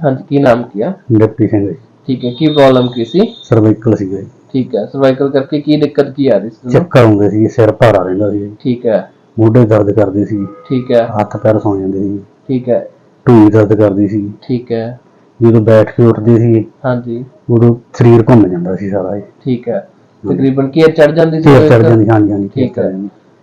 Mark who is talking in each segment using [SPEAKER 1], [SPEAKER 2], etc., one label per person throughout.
[SPEAKER 1] ਹਾਂਜੀ ਕੀ ਨਾਮ ਕੀਆ
[SPEAKER 2] ਡਿਪਟੀ ਸਿੰਘ ਜੀ।
[SPEAKER 1] ਠੀਕ ਹੈ ਕੀ ਪ੍ਰੋਬਲਮ ਕੀ ਸੀ?
[SPEAKER 2] ਸਰਵਾਈਕਲ ਸੀਗਾ ਜੀ।
[SPEAKER 1] ਠੀਕ ਹੈ ਸਰਵਾਈਕਲ ਕਰਕੇ ਕੀ ਦਿੱਕਤ ਕੀ ਆ ਰਹੀ ਸੀ ਤੁਹਾਨੂੰ?
[SPEAKER 2] ਚੱਕਰ ਆਉਂਦੇ ਸੀ ਸਿਰ ਭਾਰਾ ਰਹਿੰਦਾ ਸੀ।
[SPEAKER 1] ਠੀਕ ਹੈ।
[SPEAKER 2] ਮੋਢੇ ਦਰਦ ਕਰਦੇ ਸੀ।
[SPEAKER 1] ਠੀਕ ਹੈ।
[SPEAKER 2] ਹੱਥ ਪੈਰ ਸੌ ਜਾਂਦੇ ਸੀ।
[SPEAKER 1] ਠੀਕ ਹੈ।
[SPEAKER 2] ਢੂਈ ਦਰਦ ਕਰਦੀ ਸੀ।
[SPEAKER 1] ਠੀਕ ਹੈ।
[SPEAKER 2] ਜਦੋਂ ਬੈਠ ਕੇ ਉੱਠਦੀ ਸੀ
[SPEAKER 1] ਹਾਂਜੀ।
[SPEAKER 2] ਉਦੋਂ ਸਰੀਰ ਘੁੰਮ ਜਾਂਦਾ ਸੀ ਸਾਰਾ ਜੀ
[SPEAKER 1] ਠੀਕ ਹੈ। ਤਕਰੀਬਨ ਕੀ ਚੜ ਜਾਂਦੀ ਸੀ
[SPEAKER 2] ਚੜ? ਜਾਂਦੀ ਹਾਂਜੀ ਹਾਂਜੀ
[SPEAKER 1] ਠੀਕ ਹੈ।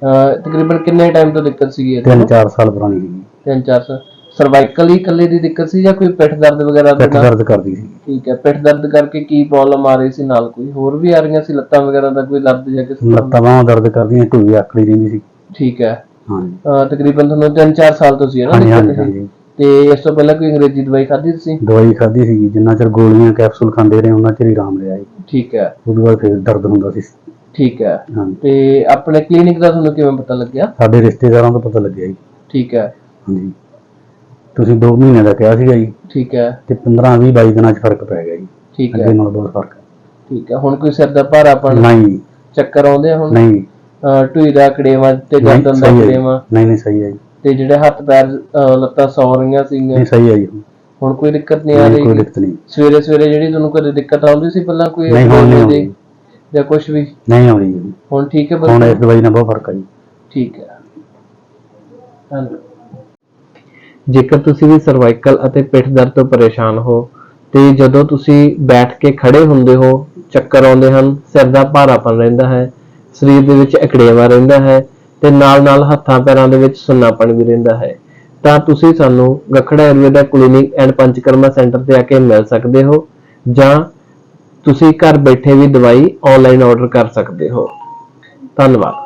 [SPEAKER 1] ਅਹ ਤਕਰੀਬਨ ਕਿੰਨੇ ਟਾਈਮ ਤੋਂ ਦਿੱਕਤ ਸੀਗੀ ਇਹ
[SPEAKER 2] ਤਿੰਨ
[SPEAKER 1] ਤੁਹਾਨੂੰ?
[SPEAKER 2] ਚਾਰ ਸਾਲ ਪੁਰਾਣੀ ਸੀ
[SPEAKER 1] ਤਿੰਨ ਚਾਰ ਸਾਲ। ਸਰਵਾਈਕਲ ਹੀ ਇਕੱਲੇ ਦੀ ਦਿੱਕਤ ਸੀ ਜਾਂ ਕੋਈ ਪਿੱਠ ਦਰਦ ਵਗੈਰਾ ਦੇ
[SPEAKER 2] ਪਿੱਠ ਦਰਦ ਕਰਦੀ ਸੀ।
[SPEAKER 1] ਠੀਕ ਹੈ ਪਿੱਠ ਦਰਦ ਕਰਕੇ ਕੀ ਪ੍ਰੋਬਲਮ ਆ ਰਹੀ ਸੀ ਨਾਲ ਕੋਈ? ਹੋਰ ਵੀ ਆ ਰਹੀਆਂ ਸੀ ਲੱਤਾਂ ਵਗੈਰਾ ਦਾ ਕੋਈ ਦਰਦ ਜਾਂ ਕਿਸ?
[SPEAKER 2] ਲੱਤਾਂ ਬਾਹਾਂ ਦਰਦ ਕਰਦੀਆਂ ਢੂਈ ਆਕੜੀ ਰਹਿੰਦੀ ਸੀ।
[SPEAKER 1] ਠੀਕ ਹੈ। ਅਹ ਤਕਰੀਬਨ ਤੁਹਾਨੂੰ ਤਿੰਨ ਚਾਰ ਸਾਲ ਤੋਂ ਸੀ ਹੈ ਨਾ
[SPEAKER 2] ਹਾਂਜੀ
[SPEAKER 1] ਤੇ ਇਸ ਤੋਂ ਪਹਿਲਾਂ ਕੋਈ ਅੰਗਰੇਜ਼ੀ ਦਵਾਈ ਖਾਧੀ ਤੁਸੀਂ?
[SPEAKER 2] ਦਵਾਈ ਖਾਧੀ ਸੀ ਜਿੰਨਾ ਚਿਰ ਗੋਲੀਆਂ ਕੈਪਸੂਲ ਖਾਂਦੇ ਰਹੇ ਉਹਨਾਂ ਚਿਰ ਹੀ ਆਰਾਮ ਰਿਹਾ
[SPEAKER 1] ਠੀਕ ਹੈ।
[SPEAKER 2] ਉਦੋਂ ਬਾਅਦ ਫਿਰ ਦਰਦ ਹੁੰਦਾ ਸੀ।
[SPEAKER 1] ਠੀਕ ਹੈ। ਤੇ ਆਪਣੇ ਕਲੀਨਿਕ ਦਾ ਤੁਹਾਨੂੰ ਕਿਵੇਂ ਪਤਾ ਲੱਗਿਆ?
[SPEAKER 2] ਸਾਡੇ ਰਿਸ਼ਤੇਦਾਰਾਂ ਤੋਂ ਪਤਾ ਲੱਗਿਆ ਜੀ।
[SPEAKER 1] ਠੀਕ ਹੈ।
[SPEAKER 2] ਹਾਂਜੀ। ਤੁਸੀਂ 2 ਮਹੀਨੇ ਦਾ ਕਿਹਾ ਸੀਗਾ ਜੀ।
[SPEAKER 1] ਠੀਕ ਹੈ।
[SPEAKER 2] ਤੇ 15 20 22 ਦਿਨਾਂ 'ਚ ਫ਼ਰਕ ਪੈ ਗਿਆ ਜੀ।
[SPEAKER 1] ਠੀਕ
[SPEAKER 2] ਅੱਗੇ
[SPEAKER 1] ਹੈ
[SPEAKER 2] ਨਾਲ ਬਹੁਤ ਫ਼ਰਕ ਹੈ।
[SPEAKER 1] ਠੀਕ ਹੈ। ਹੁਣ ਕੋਈ ਸਿਰ ਦਾ ਭਾਰਾਪਣ
[SPEAKER 2] ਨਹੀਂ
[SPEAKER 1] ਚੱਕਰ ਆਉਂਦੇ ਆ ਹੁਣ?
[SPEAKER 2] ਨਹੀਂ
[SPEAKER 1] ਢੂਈ ਦਾ ਕੜੇਵਾ ਤੇ ਗਰਦਨ ਦਾ। ਕੜੇਵਾ।
[SPEAKER 2] ਨਹੀਂ ਨਹੀਂ ਸਹੀ ਹੈ ਜੀ।
[SPEAKER 1] ਤੇ ਜਿਹੜੇ ਹੱਥ ਪੈਰ ਲੱਤਾਂ ਸੌ ਰਹੀਆਂ ਸੀਗੀਆਂ।
[SPEAKER 2] ਨਹੀਂ ਸਹੀ ਹੈ ਜੀ।
[SPEAKER 1] ਹੁਣ ਕੋਈ ਦਿੱਕਤ ਨਹੀਂ ਆ
[SPEAKER 2] ਨਹੀਂ ਕੋਈ
[SPEAKER 1] ਰਹੀ
[SPEAKER 2] ਦਿੱਕਤ ਨਹੀਂ।
[SPEAKER 1] ਸਵੇਰੇ ਸਵੇਰੇ ਜਿਹੜੀ ਤੁਹਾਨੂੰ ਕਦੇ ਦਿੱਕਤ ਆਉਂਦੀ ਸੀ ਪਹਿਲਾਂ ਕੋਈ
[SPEAKER 2] ਨਹੀਂ, ਹੁਣ ਨਹੀਂ ਆਉਂਦੀ।
[SPEAKER 1] ਜਾਂ ਕੁਝ ਵੀ?
[SPEAKER 2] ਨਹੀਂ ਆਉਣੀ ਜੀ।
[SPEAKER 1] ਹੁਣ ਠੀਕ ਹੈ
[SPEAKER 2] ਹੁਣ ਇਸ ਦਵਾਈ ਨਾਲ ਬਹੁਤ ਫ਼ਰਕ ਹੈ ਜੀ।
[SPEAKER 1] ਠੀਕ ਹੈ। ਧੰਨਵਾਦ। ਜੇਕਰ ਤੁਸੀਂ ਵੀ ਸਰਵਾਈਕਲ ਅਤੇ ਪਿੱਠ ਦਰਦ ਤੋਂ ਪਰੇਸ਼ਾਨ ਹੋ, ਤੇ ਜਦੋਂ ਤੁਸੀਂ ਬੈਠ ਕੇ ਖੜੇ ਹੁੰਦੇ ਹੋ, ਚੱਕਰ ਆਉਂਦੇ ਹਨ, ਸਿਰ ਦਾ ਭਾਰਾਪਨ ਰਹਿੰਦਾ ਹੈ, ਸਰੀਰ ਦੇ ਵਿੱਚ ਅਕੜੇਵਾ ਰਹਿੰਦਾ ਹੈ, ਤੇ ਨਾਲ-ਨਾਲ ਹੱਥਾਂ ਪੈਰਾਂ ਦੇ ਵਿੱਚ ਸੁੰਨਾਪਣ ਵੀ ਰਹਿੰਦਾ ਹੈ, ਤਾਂ ਤੁਸੀਂ ਸਾਨੂੰ Gakhra Ayurveda clinic and Panchakarma centre ਤੇ ਆ ਕੇ ਮਿਲ ਸਕਦੇ ਹੋ, ਜਾਂ ਤੁਸੀਂ ਘਰ ਬੈਠੇ ਵੀ ਦਵਾਈ ਆਨਲਾਈਨ ਆਰਡਰ ਕਰ ਸਕਦੇ ਹੋ। ਧੰਨਵਾਦ।